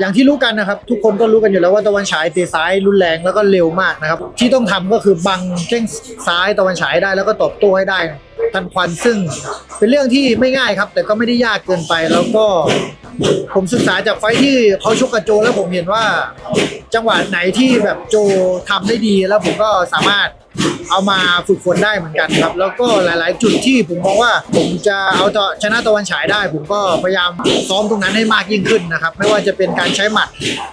อย่างที่รู้กันนะครับ ทุกคนก็รู้กันอยู่แล้วว่าตะวันฉายเตะซ้ายรุนแรงแล้วก็เร็วมากนะครับ ที่ต้องทำก็คือบังแข้งซ้ายตะวันฉายได้แล้วก็ตอบโต้ให้ได้ทันควันซึ่งเป็นเรื่องที่ไม่ง่ายครับ แต่ก็ไม่ได้ยากเกินไปแล้วก็ผมศึกษาจากไฟที่เขาชกกับโจแล้วผมเห็นว่า จังหวะไหนที่แบบโจทำได้ดีแล้วผมก็สามารถ เอามาฝึกฝนได้เหมือนกันครับ แล้วก็หลาย ๆ จุดที่ผมมองว่า ผมจะเอาตชนะตะวันฉายได้ ผมก็พยายามซ้อมตรงนั้นให้มากยิ่งขึ้นนะครับ ไม่ว่าจะเป็นการใช้หมัด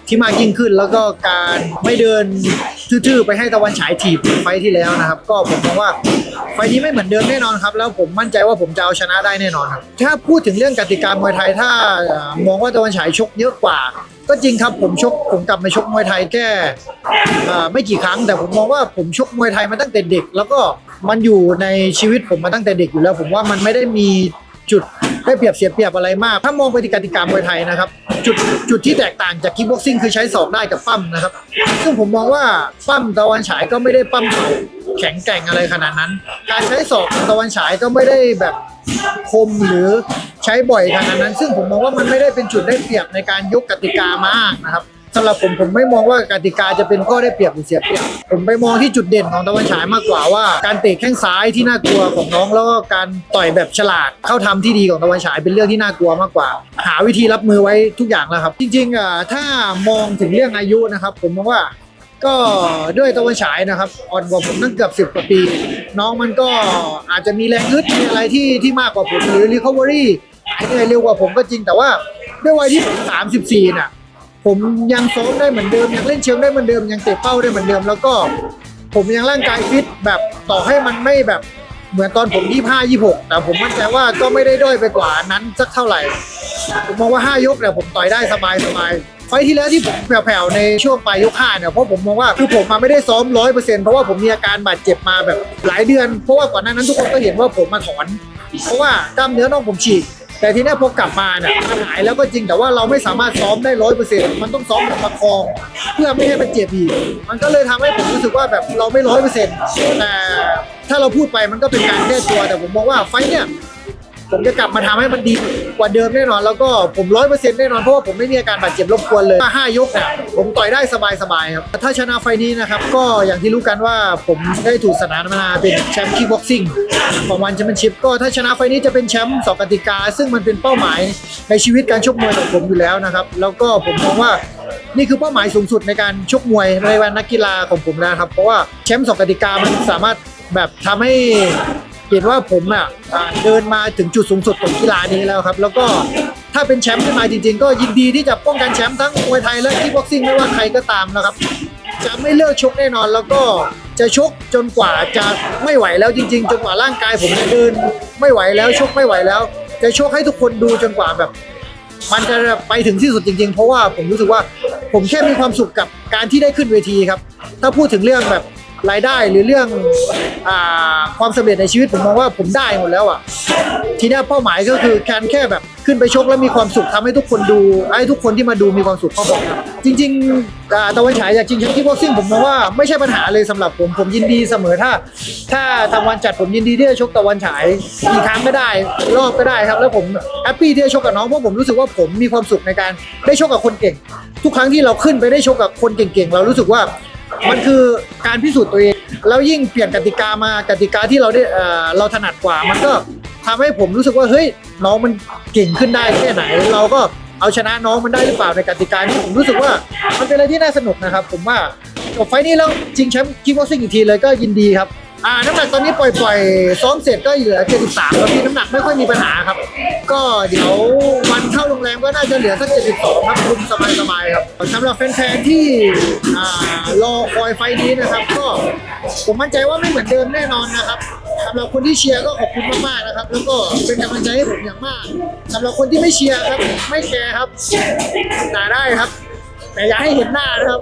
ที่มากยิ่งขึ้น แล้วก็การไม่เดินทื่อ ๆ ไปให้ตะวันฉายถีบไฟที่แล้วนะครับ ก็ผมมองว่าไฟนี้ไม่เหมือนเดิมแน่นอนครับ แล้วผมมั่นใจว่าผมจะเอาชนะได้แน่นอนครับ ถ้าพูดถึงเรื่องกติกามวยไทยถ้ามองว่าตะวันฉายชกเยอะกว่า ก็จริงครับผมชกผมกลับมาชกมวยไทยแค่ไม่กี่ครั้ง แต่ผมมองว่าผมชกมวยไทยมาตั้งแต่เด็ก แล้วก็มันอยู่ในชีวิตผมมาตั้งแต่เด็กอยู่แล้ว ผมว่ามันไม่ได้มีจุดได้เปรียบเสียเปรียบอะไรมาก ถ้ามองไปที่กติกามวยไทยนะครับ จุดจุดที่แตกต่างจากคิกบ็อกซิ่งคือใช้ศอกได้กับปั้มนะครับ ซึ่งผมมองว่าปั้มตะวันฉายก็ไม่ได้ปั้มเข่าแข็งแกร่งอะไรขนาดนั้น การใช้ศอกตะวันฉายก็ไม่ได้แบบคมหรือใช้บ่อยขนาดนั้น ซึ่งผมมองว่ามันไม่ได้เป็นจุดได้เปรียบในการยกกติกามากนะครับ สำหรับผมผมไม่มองว่ากติกาจะเป็นข้อได้เปรียบหรือเสียเปรียบ ผมไปมองที่จุดเด่นของตะวันฉายมากกว่าว่า การเตะแข้งซ้ายที่น่ากลัวของน้องแล้วก็การต่อยแบบฉลาดเข้าทำที่ดีของตะวันฉายเป็นเรื่องที่น่ากลัวมากกว่า หาวิธีรับมือไว้ทุกอย่างแล้วครับ จริงๆอะถ้ามองถึงเรื่องอายุนะครับ ผมมองว่าก็ด้วยตะวันฉายนะครับอ่อนกว่าผมตั้งเกือบสิบกว่าปี น้องมันก็อาจจะมีแรงฮึดมีอะไรที่ที่มากกว่าผมหรือ recovery หายเหนื่อยเร็วกว่าผมก็จริงแต่ว่าด้วยวัยที่ผม34น่ะ ผมยังซ้อมได้เหมือนเดิมยังเล่นเชิงได้เหมือนเดิมยังเตะเป้าได้เหมือนเดิม แล้วก็ผมยังร่างกายฟิตแบบต่อให้มันไม่แบบเหมือนตอนผม25 26แต่ผมมั่นใจว่าก็ไม่ได้ด้อยไปกว่านั้นสักเท่าไหร่ ผมมองว่า 5 ยกเนี่ยผมต่อยได้สบายสบายไฟที่แล้วที่ผมแผ่วๆในช่วงปลายยก5เนี่ยเพราะผมมองว่าคือผมมาไม่ได้ซ้อมร้อยเปอร์เซ็นต์เพราะว่าผมมีอาการบาดเจ็บมาแบบหลายเดือน เพราะว่าก่อนหน้านั้นทุกคนก็เห็นว่าผมมาถอน เพราะว่ากล้ามเนื้อน่องผมฉีก แต่ทีเนี้ยพอกลับมาเนี่ยมันหายแล้วก็จริงแต่ว่าเราไม่สามารถซ้อมได้ร้อยเปอร์เซ็นต์มันต้องซ้อมแบบประคอง เพื่อไม่ให้มันเจ็บอีกมันก็เลยทำให้ผมรู้สึกว่าแบบเราไม่ร้อยเปอร์เซ็นต์แต่ถ้าเราพูดไปมันก็เป็นการแก้ตัวแต่ผมมองว่าไฟเนี่ย ผมจะกลับมาทำให้มันดีกว่าเดิมแน่นอน แล้วก็ผมร้อยเปอร์เซ็นต์แน่นอนเพราะว่าผมไม่มีอาการบาดเจ็บรบกวนเลยถ้าห้ายกเนี่ยผมต่อยได้สบายๆครับถ้าชนะไฟล์นี้นะครับก็อย่างที่รู้กันว่าผมได้ถูกสนานมาเป็นแชมป์คิกบ็อกซิ่งของวันแชมเปี้ยนชิพก็ถ้าชนะไฟล์นี้จะเป็นแชมป์สองกติกา ซึ่งมันเป็นเป้าหมายในชีวิตการชกมวยของผมอยู่แล้วนะครับ แล้วก็ผมมองว่านี่คือเป้าหมายสูงสุดในการชกมวยในวันนักกีฬาของผมนะครับ เพราะว่าแชมป์สองกติกามันสามารถแบบทำให้ เห็นว่าผมอะเดินมาถึงจุดสูงสุดของกีฬานี้แล้วครับ แล้วก็ถ้าเป็นแชมป์ขึ้นมาจริง ๆ ก็ยินดีที่จะป้องกันแชมป์ทั้งมวยไทยและที่บ็อกซิ่งไม่ว่าใครก็ตามนะครับ จะไม่เลิกชกแน่นอนแล้วก็จะชกจนกว่าจะไม่ไหวแล้วจริง ๆ จนกว่าร่างกายผมจะเดินไม่ไหวแล้วชกไม่ไหวแล้ว จะชกให้ทุกคนดูจนกว่าแบบ มันจะไปถึงที่สุดจริง ๆ เพราะว่าผมรู้สึกว่าผมแค่มีความสุขกับการที่ได้ขึ้นเวทีครับ ถ้าพูดถึงเรื่องแบบ รายได้หรือเรื่องอความสำเร็จในชีวิตผมมองว่าผมได้หมดแล้วอะทีนี้เป้าหมายก็คือการแค่แบบขึ้นไปชกแล้วมีความสุขทำให้ทุกคนดูให้ทุกคนที่มาดูมีความสุขก็พอครับจริงๆตะวันฉายอยากจริงแชมป์ที่บ็อกซิ่งผมมองว่าไม่ใช่ปัญหาเลยสำหรับผมผมยินดีเสมอถ้า ถ้าทางวันจัดผมยินดีที่จะชกตะวันฉายกี่ครั้งก็ได้รอบก็ได้ครับ แล้วผมแฮปปี้ที่จะชกกับน้องเพราะผมรู้สึกว่าผมมีความสุขในการได้ชกกับคนเก่ง ทุกครั้งที่เราขึ้นไปได้ชกกับคนเก่งๆ เรารู้สึกว่า มันคือการพิสูจน์ตัวเอง แล้วยิ่งเปลี่ยนกติกามากติกาที่เราได้เอ่อเราถนัดกว่า มันก็ทำให้ผมรู้สึกว่าเฮ้ยน้องมันเก่งขึ้นได้แค่ไหน เราก็เอาชนะน้องมันได้หรือเปล่าในกติกานี้ผมรู้สึกว่ามันเป็นอะไรที่น่าสนุกนะครับ ผมว่าจบไฟล์นี้แล้วจริงแชมป์คิกบ็อกซิ่งอีกทีเลยก็ยินดีครับ อ่าน้ำหนักตอนนี้ปล่อยปล่อยๆ ซ้อมเสร็จก็เหลือ 73แล้วพี่น้ำหนักไม่ค่อยมีปัญหาครับ ก็เดี๋ยววันเข้าโรงแรมก็น่าจะเหลือสัก72ครับคุมสบายๆครับสำหรับแฟนๆที่อ่ารอคอยไฟนี้นะครับ ก็ผมมั่นใจว่าไม่เหมือนเดิมแน่นอนนะครับสำหรับคนที่เชียร์ก็ขอบคุณมากๆนะครับ แล้วก็เป็นกำลังใจให้ผมอย่างมากสำหรับคนที่ไม่เชียร์ครับ ไม่แคร์ครับด่าได้ครับ แต่อย่าให้เห็นหน้านะครับ